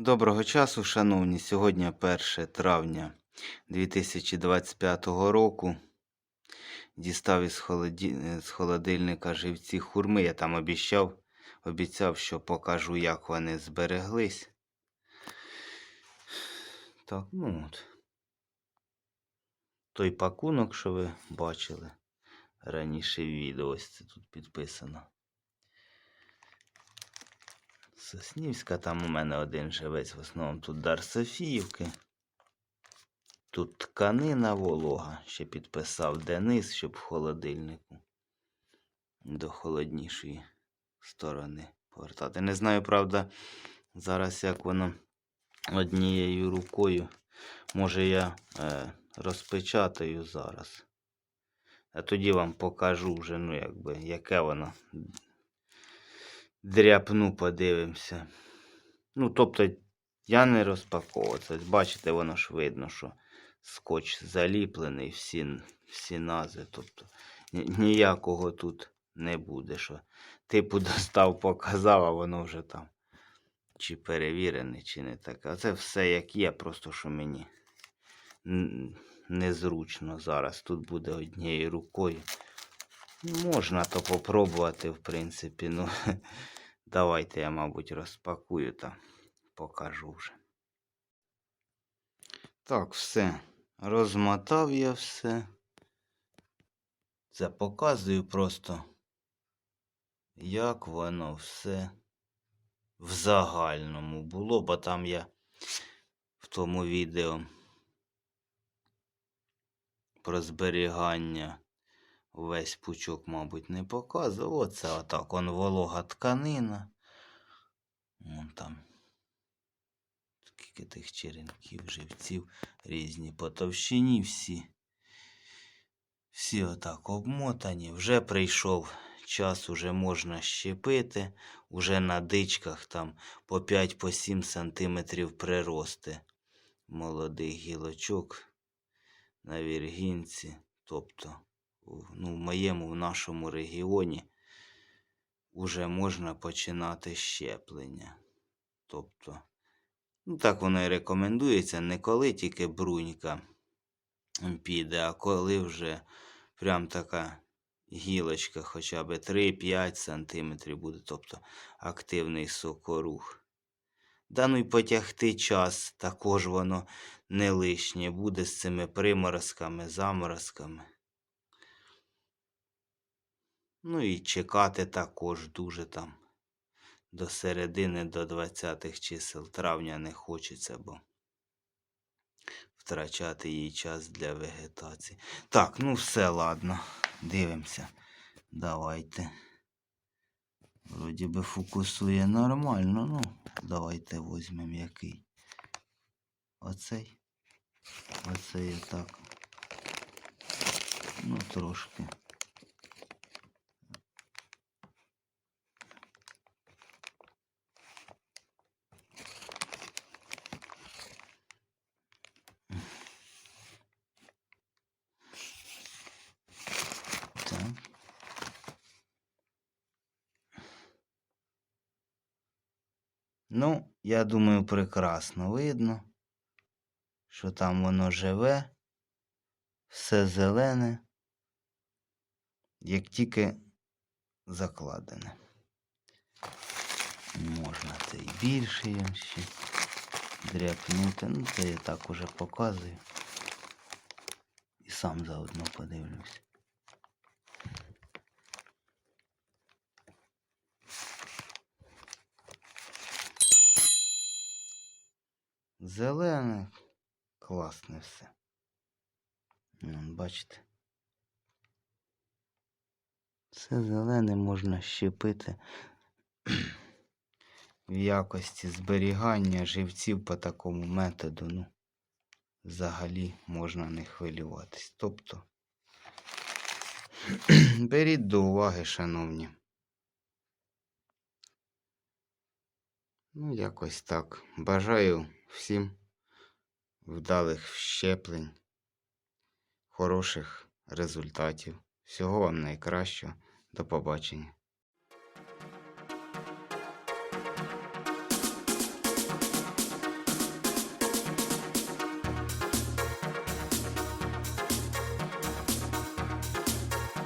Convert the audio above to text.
Доброго часу, шановні. Сьогодні 1 травня 2025 року. Дістав із, холоді... з холодильника живці хурми. Я там обіцяв, обіцяв, що покажу, як вони збереглись. Так, ну от. Той пакунок, що ви бачили раніше в відео, ось це тут підписано. Соснівська, там у мене один живець, в основному тут Дар Софіївки. Тут тканина волога, ще підписав Денис, щоб в холодильнику до холоднішої сторони повертати. Не знаю, правда, зараз як воно однією рукою. Може я е, розпечатаю зараз. А тоді вам покажу вже, ну, якби, яке воно дряпну, подивимося. Ну, тобто, я не розпаковувався. Ось Бачите, воно ж видно, що скотч заліплений, всі, всі назви. Тобто ніякого тут не буде. Що типу достав, показав, а воно вже там. Чи перевірене, чи не таке. А це все як є, просто що мені незручно зараз. Тут буде однією рукою. Можна то попробувати, в принципі. Ну, давайте я, мабуть, розпакую та покажу вже. Так, все. Розмотав я все. Це показую просто, як воно все в загальному було, бо там я в тому відео про зберігання весь пучок, мабуть, не показував. Оце отак. Он волога тканина. Вон там. Скільки тих черенків, живців різні по товщині всі. Всі отак обмотані. Вже прийшов час, уже можна щепити. Уже на дичках там по 5-7 сантиметрів прирости молодих гілочок на віргінці. Тобто ну, в моєму в нашому регіоні вже можна починати щеплення. Тобто, ну так воно і рекомендується, не коли тільки брунька піде, а коли вже прям така гілочка хоча б 3-5 сантиметрів буде, тобто активний сокорух. Да ну й потягти час, також воно не лишнє буде з цими приморозками, заморозками. Ну і чекати також дуже там до середини, до 20-х чисел травня не хочеться, бо втрачати їй час для вегетації. Так, ну все, ладно. Дивимося. Давайте. Вроді би фокусує нормально, ну, давайте візьмемо який. Оцей. Оцей отак. Ну, трошки. Так. Ну, я думаю, прекрасно видно, що там воно живе, все зелене, як тільки закладене. Можна це і більше їм ще дряпнути. Ну, це я так уже показую. І сам заодно подивлюсь. Зелене, класне все. Ну, бачите. Все зелене можна щепити в якості зберігання живців по такому методу. Ну, взагалі можна не хвилюватись. Тобто, беріть до уваги, шановні. Ну, якось так. Бажаю всім вдалих щеплень, хороших результатів. Всього вам найкращого. До побачення.